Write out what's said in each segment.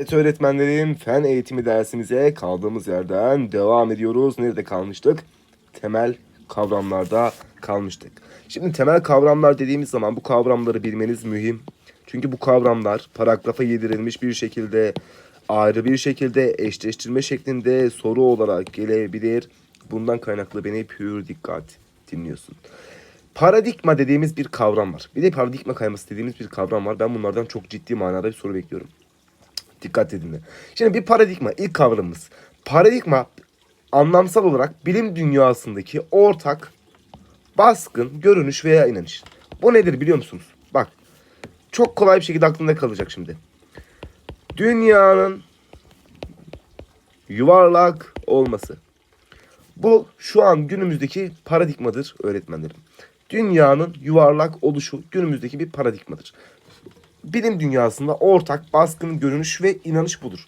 Evet öğretmenlerin fen eğitimi dersimize kaldığımız yerden devam ediyoruz. Nerede kalmıştık? Temel kavramlarda kalmıştık. Şimdi temel kavramlar dediğimiz zaman bu kavramları bilmeniz mühim. Çünkü bu kavramlar paragrafa yedirilmiş bir şekilde ayrı bir şekilde eşleştirme şeklinde soru olarak gelebilir. Bundan kaynaklı beni pür dikkat dinliyorsun. Paradigma dediğimiz bir kavram var. Bir de paradigma kayması dediğimiz bir kavram var. Ben bunlardan çok ciddi manada bir soru bekliyorum. Dikkat edin. de. Şimdi bir paradigma ilk kavramımız. Paradigma anlamsal olarak bilim dünyasındaki ortak baskın, görünüş veya inanış. Bu nedir biliyor musunuz? Bak çok kolay bir şekilde aklında kalacak şimdi. Dünyanın yuvarlak olması. Bu şu an günümüzdeki paradigmadır öğretmenlerim. Dünyanın yuvarlak oluşu günümüzdeki bir paradigmadır bilim dünyasında ortak baskın görünüş ve inanış budur.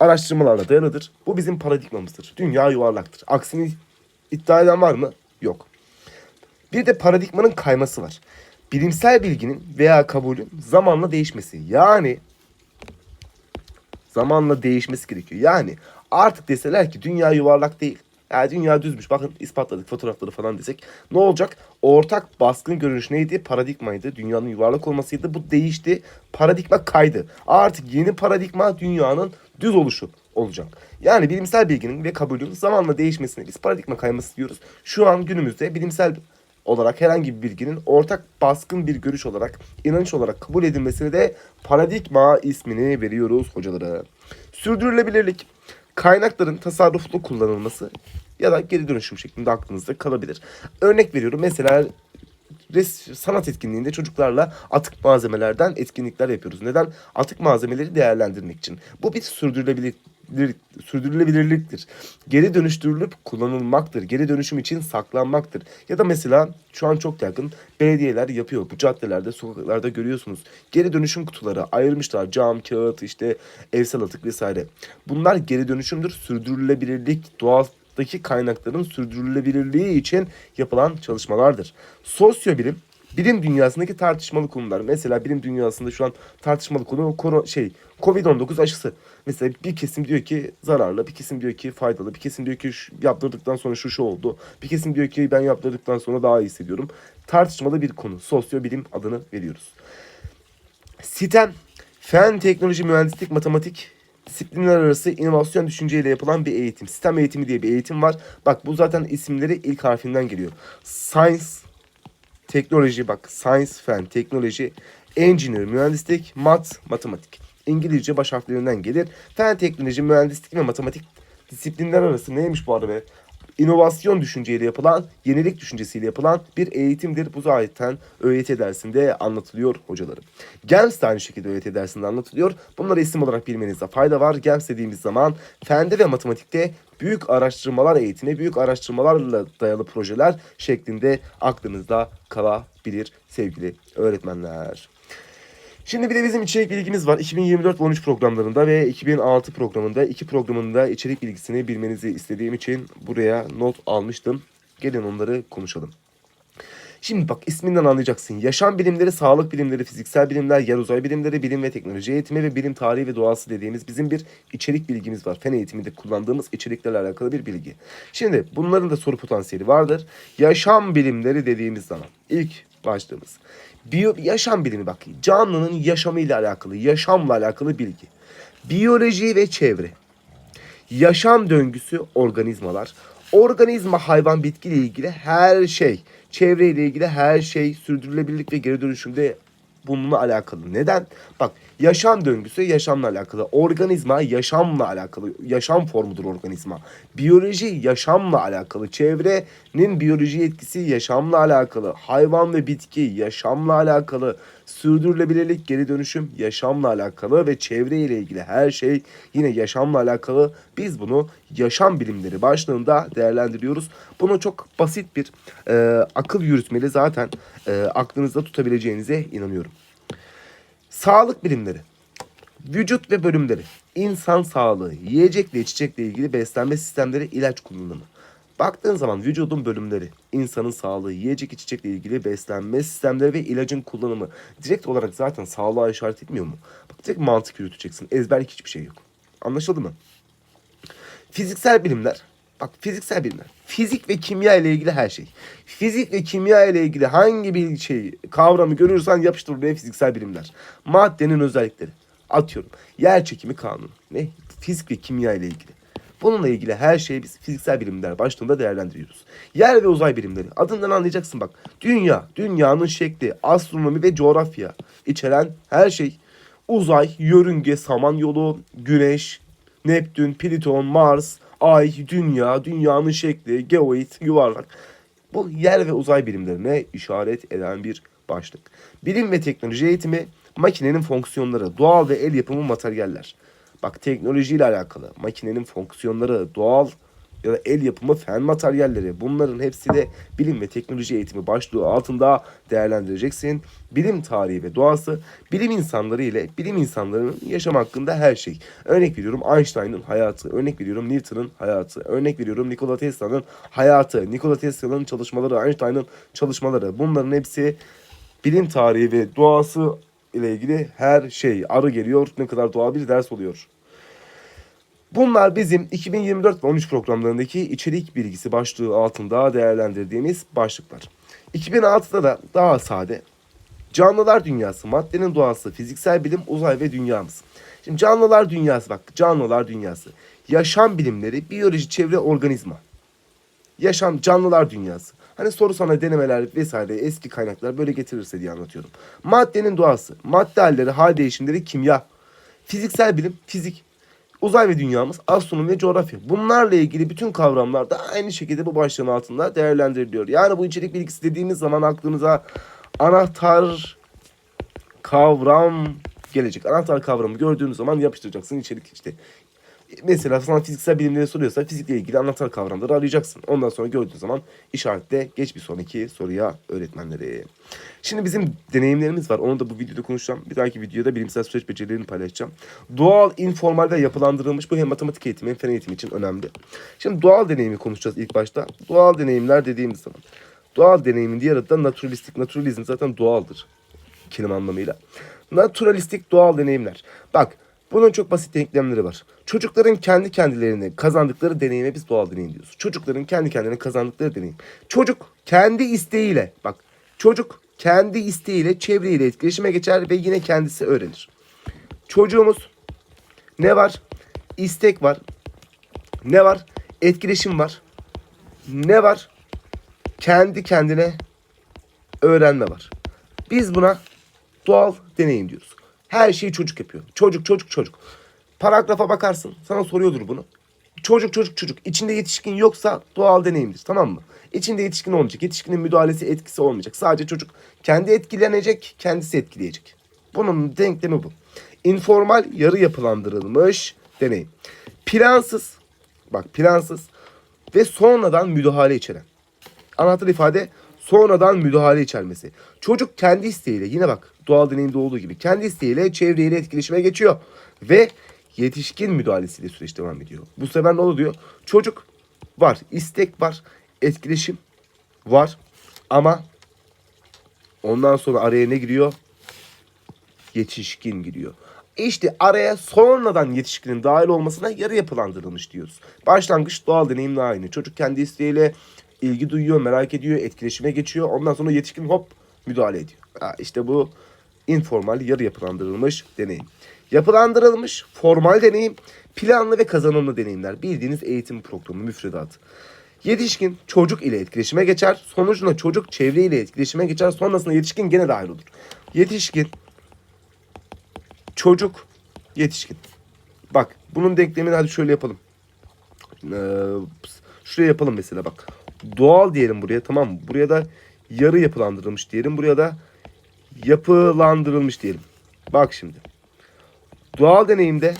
Araştırmalarla dayanıdır. Bu bizim paradigmamızdır. Dünya yuvarlaktır. Aksini iddia eden var mı? Yok. Bir de paradigmanın kayması var. Bilimsel bilginin veya kabulün zamanla değişmesi. Yani zamanla değişmesi gerekiyor. Yani artık deseler ki dünya yuvarlak değil. Yani dünya düzmüş. Bakın ispatladık fotoğrafları falan desek. Ne olacak? Ortak baskın görünüş neydi? Paradigmaydı. Dünyanın yuvarlak olmasıydı. Bu değişti. Paradigma kaydı. Artık yeni paradigma dünyanın düz oluşu olacak. Yani bilimsel bilginin ve kabulün zamanla değişmesine biz paradigma kayması diyoruz. Şu an günümüzde bilimsel olarak herhangi bir bilginin ortak baskın bir görüş olarak, inanış olarak kabul edilmesine de paradigma ismini veriyoruz hocalara. Sürdürülebilirlik, kaynakların tasarruflu kullanılması ya da geri dönüşüm şeklinde aklınızda kalabilir. Örnek veriyorum mesela res, sanat etkinliğinde çocuklarla atık malzemelerden etkinlikler yapıyoruz. Neden? Atık malzemeleri değerlendirmek için. Bu bir sürdürülebilir sürdürülebilirliktir. Geri dönüştürülüp kullanılmaktır. Geri dönüşüm için saklanmaktır. Ya da mesela şu an çok yakın belediyeler yapıyor. Bu caddelerde, sokaklarda görüyorsunuz. Geri dönüşüm kutuları ayırmışlar. Cam, kağıt, işte evsel atık vesaire. Bunlar geri dönüşümdür. Sürdürülebilirlik, doğadaki kaynakların sürdürülebilirliği için yapılan çalışmalardır. Sosyobilim bilim dünyasındaki tartışmalı konular. Mesela bilim dünyasında şu an tartışmalı konu koro, şey Covid-19 aşısı. Mesela bir kesim diyor ki zararlı, bir kesim diyor ki faydalı, bir kesim diyor ki şu, yaptırdıktan sonra şu şu oldu. Bir kesim diyor ki ben yaptırdıktan sonra daha iyi hissediyorum. Tartışmalı bir konu. Sosyobilim adını veriyoruz. Sitem, fen, teknoloji, mühendislik, matematik disiplinler arası inovasyon düşünceyle yapılan bir eğitim. Sistem eğitimi diye bir eğitim var. Bak bu zaten isimleri ilk harfinden geliyor. Science, teknoloji bak science, fen, teknoloji, engineer, mühendislik, mat, matematik. İngilizce baş harflerinden gelir. Fen, teknoloji, mühendislik ve matematik disiplinler arası neymiş bu arada be? İnovasyon düşünceyle yapılan, yenilik düşüncesiyle yapılan bir eğitimdir. Bu zaten ÖYT dersinde anlatılıyor hocalarım. GEMS de aynı şekilde ÖYT dersinde anlatılıyor. Bunları isim olarak bilmenizde fayda var. GEMS dediğimiz zaman fende ve matematikte büyük araştırmalar eğitimi, büyük araştırmalarla dayalı projeler şeklinde aklınızda kalabilir sevgili öğretmenler. Şimdi bir de bizim içerik bilgimiz var. 2024-13 programlarında ve 2006 programında iki programında içerik bilgisini bilmenizi istediğim için buraya not almıştım. Gelin onları konuşalım. Şimdi bak isminden anlayacaksın. Yaşam bilimleri, sağlık bilimleri, fiziksel bilimler, yer uzay bilimleri, bilim ve teknoloji eğitimi ve bilim tarihi ve doğası dediğimiz bizim bir içerik bilgimiz var. Fen eğitiminde kullandığımız içeriklerle alakalı bir bilgi. Şimdi bunların da soru potansiyeli vardır. Yaşam bilimleri dediğimiz zaman ilk başlığımız. Biyo, yaşam bilimi bak. Canlının yaşamıyla alakalı, yaşamla alakalı bilgi. Biyoloji ve çevre. Yaşam döngüsü organizmalar. Organizma hayvan bitkiyle ilgili her şey. Çevreyle ilgili her şey. Sürdürülebilirlik ve geri dönüşümde bununla alakalı. Neden? Bak yaşam döngüsü yaşamla alakalı. Organizma yaşamla alakalı. Yaşam formudur organizma. Biyoloji yaşamla alakalı. Çevrenin biyoloji etkisi yaşamla alakalı. Hayvan ve bitki yaşamla alakalı. Sürdürülebilirlik, geri dönüşüm yaşamla alakalı ve çevre ile ilgili her şey yine yaşamla alakalı. Biz bunu yaşam bilimleri başlığında değerlendiriyoruz. Bunu çok basit bir e, akıl yürütmeli zaten e, aklınızda tutabileceğinize inanıyorum. Sağlık bilimleri. Vücut ve bölümleri. İnsan sağlığı, yiyecek ve içecekle ilgili beslenme sistemleri, ilaç kullanımı. Baktığın zaman vücudun bölümleri, insanın sağlığı, yiyecek içecekle ilgili beslenme sistemleri ve ilacın kullanımı direkt olarak zaten sağlığa işaret etmiyor mu? Bak direkt mantık yürüteceksin. Ezberlik hiçbir şey yok. Anlaşıldı mı? Fiziksel bilimler. Bak fiziksel bilimler. Fizik ve kimya ile ilgili her şey. Fizik ve kimya ile ilgili hangi bir şey kavramı görürsen yapıştır buraya fiziksel bilimler. Maddenin özellikleri. Atıyorum. Yer çekimi kanunu. Ne? Fizik ve kimya ile ilgili. Bununla ilgili her şeyi biz fiziksel bilimler başlığında değerlendiriyoruz. Yer ve uzay bilimleri. Adından anlayacaksın bak. Dünya, dünyanın şekli, astronomi ve coğrafya içeren her şey. Uzay, yörünge, samanyolu, güneş, Neptün, Plüton, Mars, Ay, Dünya, dünyanın şekli, geoid, yuvarlak. Bu yer ve uzay bilimlerine işaret eden bir başlık. Bilim ve teknoloji eğitimi, makinenin fonksiyonları, doğal ve el yapımı materyaller. Bak teknolojiyle alakalı, makinenin fonksiyonları, doğal ya da el yapımı fen materyalleri bunların hepsi de bilim ve teknoloji eğitimi başlığı altında değerlendireceksin. Bilim tarihi ve doğası, bilim insanları ile bilim insanlarının yaşam hakkında her şey. Örnek veriyorum Einstein'ın hayatı, örnek veriyorum Newton'un hayatı, örnek veriyorum Nikola Tesla'nın hayatı, Nikola Tesla'nın çalışmaları, Einstein'ın çalışmaları bunların hepsi bilim tarihi ve doğası ile ilgili her şey. Arı geliyor ne kadar doğal bir ders oluyor. Bunlar bizim 2024 ve 13 programlarındaki içerik bilgisi başlığı altında değerlendirdiğimiz başlıklar. 2006'da da daha sade canlılar dünyası, maddenin doğası, fiziksel bilim, uzay ve dünyamız. Şimdi canlılar dünyası bak canlılar dünyası. Yaşam bilimleri, biyoloji, çevre, organizma. Yaşam canlılar dünyası. Hani soru sana denemeler vesaire eski kaynaklar böyle getirirse diye anlatıyorum. Maddenin doğası, madde halleri, hal değişimleri, kimya. Fiziksel bilim, fizik. Uzay ve dünyamız, astronomi ve coğrafya. Bunlarla ilgili bütün kavramlar da aynı şekilde bu başlığın altında değerlendiriliyor. Yani bu içerik bilgisi dediğimiz zaman aklınıza anahtar kavram gelecek. Anahtar kavramı gördüğünüz zaman yapıştıracaksın içerik işte. Mesela sana fiziksel bilimleri soruyorsa fizikle ilgili anahtar kavramları arayacaksın. Ondan sonra gördüğün zaman işaretle geç bir sonraki soruya öğretmenleri. Şimdi bizim deneyimlerimiz var. Onu da bu videoda konuşacağım. Bir dahaki videoda bilimsel süreç becerilerini paylaşacağım. Doğal, informal ve yapılandırılmış bu hem matematik eğitimi hem fen eğitimi için önemli. Şimdi doğal deneyimi konuşacağız ilk başta. Doğal deneyimler dediğimiz zaman. Doğal deneyimin diğer adı da naturalistik. Naturalizm zaten doğaldır kelime anlamıyla. Naturalistik doğal deneyimler. Bak bunun çok basit denklemleri var. Çocukların kendi kendilerine kazandıkları deneyime biz doğal deneyim diyoruz. Çocukların kendi kendilerine kazandıkları deneyim. Çocuk kendi isteğiyle bak çocuk kendi isteğiyle çevreyle etkileşime geçer ve yine kendisi öğrenir. Çocuğumuz ne var? İstek var. Ne var? Etkileşim var. Ne var? Kendi kendine öğrenme var. Biz buna doğal deneyim diyoruz. Her şeyi çocuk yapıyor. Çocuk çocuk çocuk. Paragrafa bakarsın sana soruyordur bunu. Çocuk çocuk çocuk. İçinde yetişkin yoksa doğal deneyimdir tamam mı? İçinde yetişkin olmayacak. Yetişkinin müdahalesi etkisi olmayacak. Sadece çocuk kendi etkilenecek, kendisi etkileyecek. Bunun denklemi bu. Informal yarı yapılandırılmış deneyim. Plansız, bak plansız ve sonradan müdahale içeren. Anahtar ifade sonradan müdahale içermesi. Çocuk kendi isteğiyle yine bak doğal deneyimde olduğu gibi kendi isteğiyle çevreyle etkileşime geçiyor. Ve yetişkin müdahalesiyle süreç devam ediyor. Bu sefer ne oluyor? Çocuk var, istek var, etkileşim var ama ondan sonra araya ne giriyor? Yetişkin giriyor. İşte araya sonradan yetişkinin dahil olmasına yarı yapılandırılmış diyoruz. Başlangıç doğal deneyimle aynı. Çocuk kendi isteğiyle ilgi duyuyor, merak ediyor, etkileşime geçiyor. Ondan sonra yetişkin hop müdahale ediyor. Ha, işte bu informal yarı yapılandırılmış deneyim. Yapılandırılmış formal deneyim, planlı ve kazanımlı deneyimler. Bildiğiniz eğitim programı müfredatı. Yetişkin çocuk ile etkileşime geçer. Sonucunda çocuk çevre ile etkileşime geçer. Sonrasında yetişkin gene dahil olur. Yetişkin, çocuk, yetişkin. Bak bunun denklemini hadi şöyle yapalım. Ee, şuraya yapalım mesela bak. Doğal diyelim buraya tamam mı? Buraya da yarı yapılandırılmış diyelim. Buraya da yapılandırılmış diyelim. Bak şimdi. Doğal deneyimde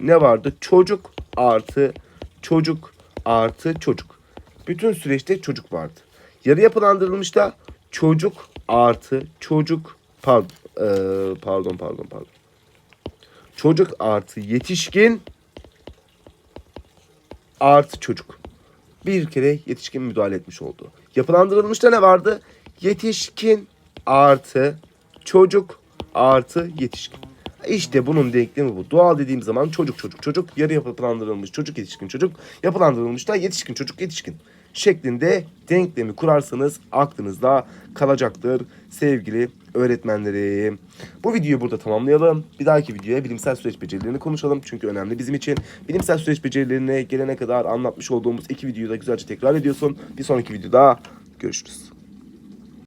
ne vardı? Çocuk artı çocuk artı çocuk. Bütün süreçte çocuk vardı. Yarı yapılandırılmışta çocuk artı çocuk pardon ee, pardon pardon pardon. Çocuk artı yetişkin artı çocuk. bir kere yetişkin müdahale etmiş oldu. Yapılandırılmışta ne vardı? Yetişkin artı çocuk artı yetişkin. İşte bunun denklemi bu. Doğal dediğim zaman çocuk çocuk çocuk, yarı yapılandırılmış çocuk yetişkin çocuk, yapılandırılmış da yetişkin çocuk yetişkin şeklinde denklemi kurarsanız aklınızda kalacaktır sevgili öğretmenlerim. Bu videoyu burada tamamlayalım. Bir dahaki videoya bilimsel süreç becerilerini konuşalım. Çünkü önemli bizim için. Bilimsel süreç becerilerine gelene kadar anlatmış olduğumuz iki videoyu da güzelce tekrar ediyorsun. Bir sonraki videoda görüşürüz.